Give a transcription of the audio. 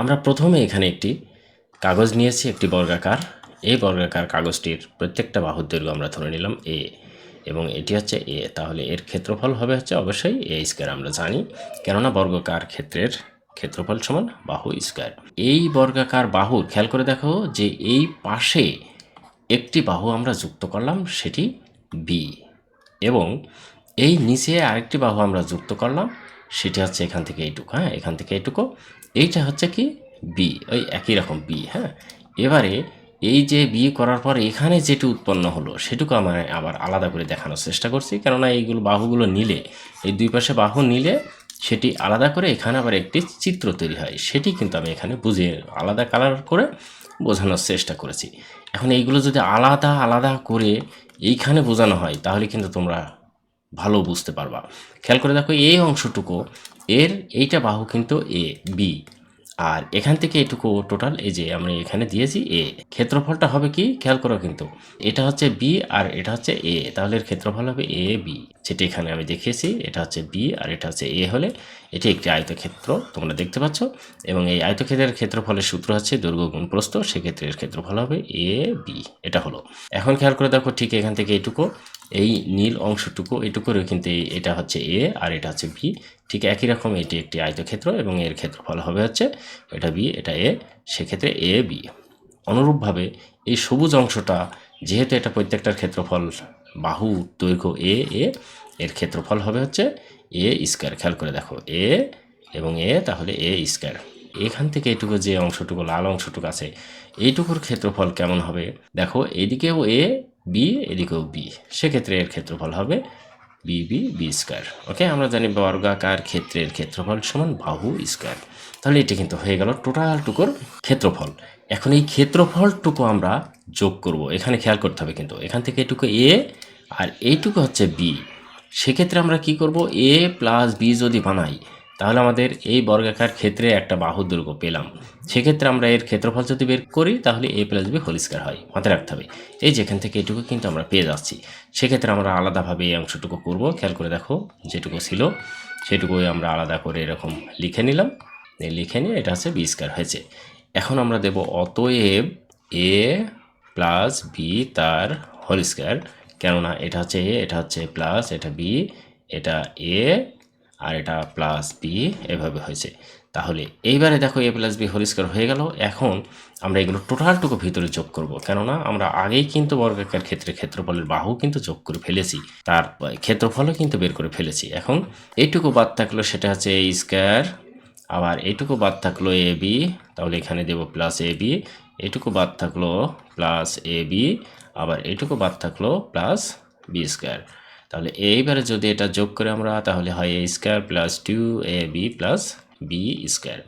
আমরা প্রথমে এখানে একটি কাগজ নিয়েছি, একটি বর্গাকার। এই বর্গাকার কাগজটির প্রত্যেকটা বাহুর দৈর্ঘ্য আমরা ধরে নিলাম এ এবং এটি হচ্ছে এ তাহলে এর ক্ষেত্রফল হবে হচ্ছে অবশ্যই এ স্কোয়ার আমরা জানি। কেননা বর্গাকার ক্ষেত্রের ক্ষেত্রফল সমান বাহু স্কোয়ার এই বর্গাকার বাহুর খেয়াল করে দেখো যে এই পাশে একটি বাহু আমরা যুক্ত করলাম, সেটি বি এবং এই নিচে আরেকটি বাহু আমরা যুক্ত করলাম সেটি হচ্ছে এখান থেকে এইটুকু হ্যাঁ? এখান থেকে এইটুকু। এইটা হচ্ছে কি? বি ওই একই রকম বি হ্যাঁ? এবারে এই যে বি করার পর এখানে যেটি উৎপন্ন হলো, সেটুকু আমার আবার আলাদা করে দেখানোর চেষ্টা করছি। কেননা এইগুলো বাহুগুলো নিলে, এই দুই পাশে বাহু নিলে সেটি আলাদা করে এখানে আবার একটি চিত্র তৈরি হয়। সেটি কিন্তু আমি এখানে বুঝিয়ে আলাদা কালার করে বোঝানোর চেষ্টা করেছি। এখন এইগুলো যদি আলাদা আলাদা করে এইখানে বোঝানো হয়, তাহলে কিন্তু তোমরা ভালো বুঝতে পারবা। খেয়াল করে দেখো, এই অংশটুকু, এর এইটা বাহু কিন্তু এ, বি। আর এখান থেকে এটুকু টোটাল এই যে আমরা এখানে দিয়েছি এ। ক্ষেত্রফলটা হবে কি? খেয়াল করো কিন্তু, এটা হচ্ছে বি আর এটা হচ্ছে এ। তাহলে এর ক্ষেত্রফল হবে এ, বি। যেটা এখানে আমি দেখিয়েছি, এটা হচ্ছে বি আর এটা হচ্ছে এ হলে এটি একটি আয়তক্ষেত্র, তোমরা দেখতে পাচ্ছ। এবং এই আয়তক্ষেত্রের ক্ষেত্রফলের সূত্র হচ্ছে দৈর্ঘ্য গুণ প্রস্থ সেক্ষেত্রে এর ক্ষেত্রফল হবে এ, বি। এটা হলো। এখন খেয়াল করে দেখো, ঠিক এখান থেকে এইটুকু এই নীল অংশটুকু এইটুকুর কিন্তু এটা হচ্ছে এ আর এটা হচ্ছে বি। ঠিক একই রকম এটি একটি আয়তক্ষেত্র এবং এর ক্ষেত্রফল হবে হচ্ছে এটা বি, এটা এ, সেক্ষেত্রে এ, বি। অনুরূপভাবে এই সবুজ অংশটা, যেহেতু এটা প্রত্যেকটার ক্ষেত্রফল বাহু দৈর্ঘ্য এ এ, এর ক্ষেত্রফল হবে হচ্ছে এ স্কোয়ার। খেয়াল করে দেখো, এ এবং এ, তাহলে এ স্কোয়ার। এখান থেকে এইটুকু যে অংশটুকু, লাল অংশটুকু আছে এইটুকুর ক্ষেত্রফল কেমন হবে? দেখো, এদিকেও এ বি এদিকেও বি সেক্ষেত্রে এর ক্ষেত্রফল হবে B B B square okay আমরা জানি বর্গাকার ক্ষেত্রের ক্ষেত্রফল সমান বাহু স্কোয়ার তাহলে এটি কিন্তু হয়ে গেল টোটাল টুকুর ক্ষেত্রফল। এখন এই ক্ষেত্রফলটুকু আমরা যোগ করব। এখানে খেয়াল করতে হবে কিন্তু। এখান থেকে এটুকু এ আর এইটুকু হচ্ছে বি সেক্ষেত্রে আমরা কি করব? এ প্লাস বি যদি বানাই তাহলে আমাদের এই বর্গাকার ক্ষেত্রে একটা বাহু দৈর্ঘ্য পেলাম। সেক্ষেত্রে আমরা এর ক্ষেত্রফল যদি বের করি, তাহলে A plus B whole square হয়। মাথায় রাখতে হবে। এই যেখান থেকে এটুকু কিন্তু আমরা পেয়ে যাচ্ছি। সেক্ষেত্রে আমরা আলাদাভাবে এই অংশটুকু করব। খেয়াল করে দেখো, যেটুকু ছিল সেটুকুই আমরা আলাদা করে এরকম লিখে নিলাম। লিখে নিয়ে এটা হচ্ছে বি স্কোয়ার হয়েছে। এখন আমরা দেব অতএব এ প্লাস বি তার হোল স্কোয়ার। কেননা এটা হচ্ছে এ, এটা হচ্ছে প্লাস, এটা বি, এটা এ আর এটা প্লাস বি এভাবে হয়েছে। তাহলে এইবারে দেখো A plus B whole square হয়ে গেল। এখন আমরা এগুলো টোটালটুকু ভিতরে যোগ করব। কেননা আমরা আগেই কিন্তু বর্গাকার ক্ষেত্রে ক্ষেত্রফলের বাহু কিন্তু যোগ করে ফেলেছি। তার ক্ষেত্রফলও কিন্তু বের করে ফেলেছি। এখন এইটুকু বাদ থাকল সেটা হচ্ছে এ স্কোয়ার আবার এইটুকু বাদ থাকল এ বি তাহলে এখানে দেব প্লাস এ বি এটুকু বাদ থাকল প্লাস এ বি আবার এইটুকু বাদ থাকল প্লাস বি স্কোয়ার তাহলে এইবারে যদি এটা যোগ করে আমরা, তাহলে হয় A square plus two A B plus B square